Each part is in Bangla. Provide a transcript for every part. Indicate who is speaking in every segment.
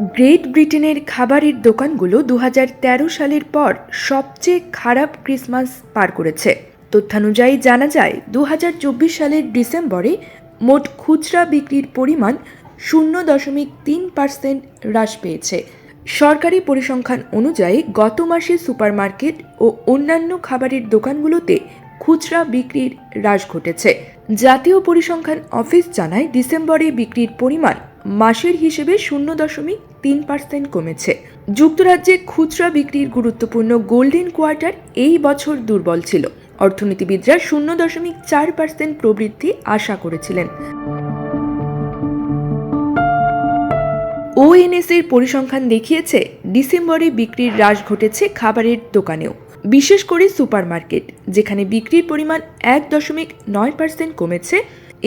Speaker 1: গ্রেট ব্রিটেনের খাবারের দোকানগুলো দু হাজার তেরো সালের পর সবচেয়ে খারাপ ক্রিসমাস পার করেছে। তথ্যানুযায়ী জানা যায় দু হাজার চব্বিশ সালের ডিসেম্বরে মোট খুচরা বিক্রির পরিমাণ শূন্য দশমিক তিন পার্সেন্ট হ্রাস পেয়েছে। সরকারি পরিসংখ্যান অনুযায়ী গত মাসে সুপারমার্কেট ও অন্যান্য খাবারের দোকানগুলোতে খুচরা বিক্রির হ্রাস ঘটেছে। জাতীয় পরিসংখ্যান অফিস জানায়, ডিসেম্বরে বিক্রির পরিমাণ মাসের হিসেবে শূন্য দশমিক তিন পার্সেন্ট কমেছে। যুক্তরাজ্যে খুচরা বিক্রির গুরুত্বপূর্ণ গোল্ডেন কোয়ার্টার এই বছর দুর্বল ছিল। অর্থনীতিবিদরা শূন্য দশমিক চার পার্সেন্ট প্রবৃদ্ধি আশা করেছিলেন। ওএনএস এর পরিসংখ্যান দেখিয়েছে, ডিসেম্বরে বিক্রির হ্রাস ঘটেছে খাবারের দোকানেও, বিশেষ করে সুপারমার্কেট, যেখানে বিক্রির পরিমাণ এক দশমিক নয় পার্সেন্ট কমেছে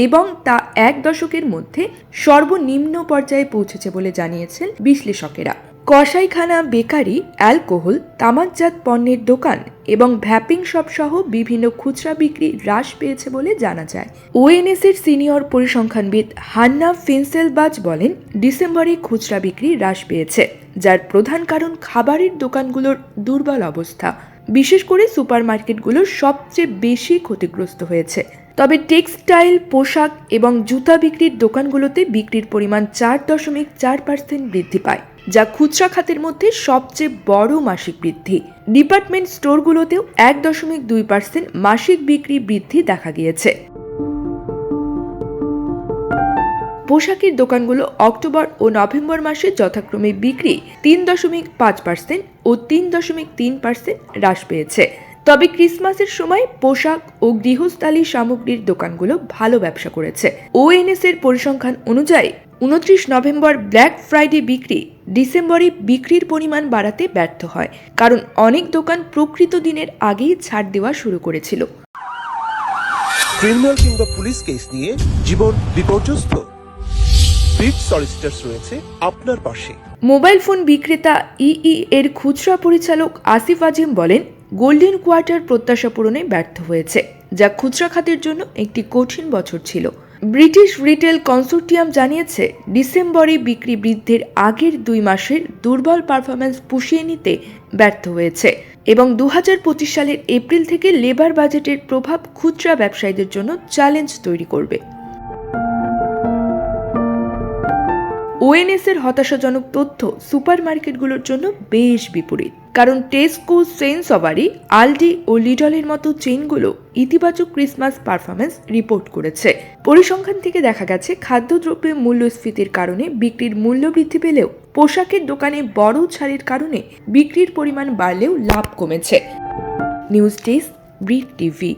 Speaker 1: এবং তা এক দশকের মধ্যে সর্বনিম্ন পর্যায়ে পৌঁছেছে বলে জানিয়েছেন বিশ্লেষকেরা। কসাইখানা বেকারি, অ্যালকোহল, তামাকজাত পণ্যের দোকান এবং ভ্যাপিং শপ সহ বিভিন্ন খুচরা বিক্রি হ্রাস পেয়েছে বলে জানা যায়। ওএনএস এর সিনিয়র পরিসংখ্যানবিদ হান্না ফিনসেলবাজ বলেন, ডিসেম্বরে খুচরা বিক্রি হ্রাস পেয়েছে, যার প্রধান কারণ খাবারের দোকানগুলোর দুর্বল অবস্থা। বিশেষ করে সুপারমার্কেটগুলো সবচেয়ে বেশি ক্ষতিগ্রস্ত হয়েছে। তবে টেক্সটাইল, পোশাক এবং জুতা বিক্রির দোকানগুলোতে বিক্রির পরিমাণ চার দশমিক চার পার্সেন্ট বৃদ্ধি পায়, যা খুচরা খাতের মধ্যে সবচেয়ে বড় মাসিক বৃদ্ধি। ডিপার্টমেন্ট স্টোরগুলোতেও এক দশমিক দুই পার্সেন্ট মাসিক বিক্রি বৃদ্ধি দেখা গিয়েছে। পোশাকের দোকানগুলো অক্টোবর ও নভেম্বর মাসে যথাক্রমে বিক্রি তিন দশমিক পাঁচ পার্সেন্ট ও তিন দশমিক তিন পার্সেন্ট হ্রাস পেয়েছে। তবে ক্রিসমাসের সময় পোশাক ও গৃহস্থালী সামগ্রীর দোকানগুলো ভালো ব্যবসা করেছে। ওএনএস এর পরিসংখ্যান অনুযায়ী উনত্রিশ নভেম্বর ব্ল্যাক ফ্রাইডে বিক্রি ডিসেম্বরে বিক্রির পরিমাণ বাড়াতে ব্যর্থ হয়, কারণ অনেক দোকান প্রকৃত দিনের আগেই ছাড় দেওয়া শুরু করেছিল।
Speaker 2: ক্রিমিনাল কিংবা পুলিশ কেস নিয়ে জীবন বিপর্যস্ত। সলিসিটার্স রয়েছে আপনার পাশে।
Speaker 1: মোবাইল ফোন বিক্রেতা ইই এর খুচরা পরিচালক আসিফ আজিম বলেন, গোল্ডেন কোয়ার্টার প্রত্যাশা পূরণে ব্যর্থ হয়েছে, যা খুচরা খাতের জন্য একটি কঠিন বছর ছিল। ব্রিটিশ রিটেল কনসোর্টিয়াম জানিয়েছে, ডিসেম্বরে বিক্রি বৃদ্ধির আগের দুই মাসের দুর্বল পারফরম্যান্স পুষিয়ে নিতে ব্যর্থ হয়েছে এবং দু হাজার পঁচিশ সালের এপ্রিল থেকে লেবার বাজেটের প্রভাব খুচরা ব্যবসায়ীদের জন্য চ্যালেঞ্জ তৈরি করবে। ওএনএস এর হতাশাজনক তথ্য সুপারমার্কেটগুলোর জন্য বেশ বিপরীত। কারণ টেস্কো সেন্সবারি আলডি ও লিডলের মতো চেইনগুলো ইতিবাচক ক্রিসমাস পারফরমেন্স রিপোর্ট করেছে। পরিসংখ্যান থেকে দেখা গেছে, খাদ্যদ্রব্যের মূল্যস্ফীতির কারণে বিক্রির মূল্য বৃদ্ধি পেলেও পোশাকের দোকানে বড় ছাড়ের কারণে বিক্রির পরিমাণ বাড়লেও লাভ কমেছে। News desk breed TV.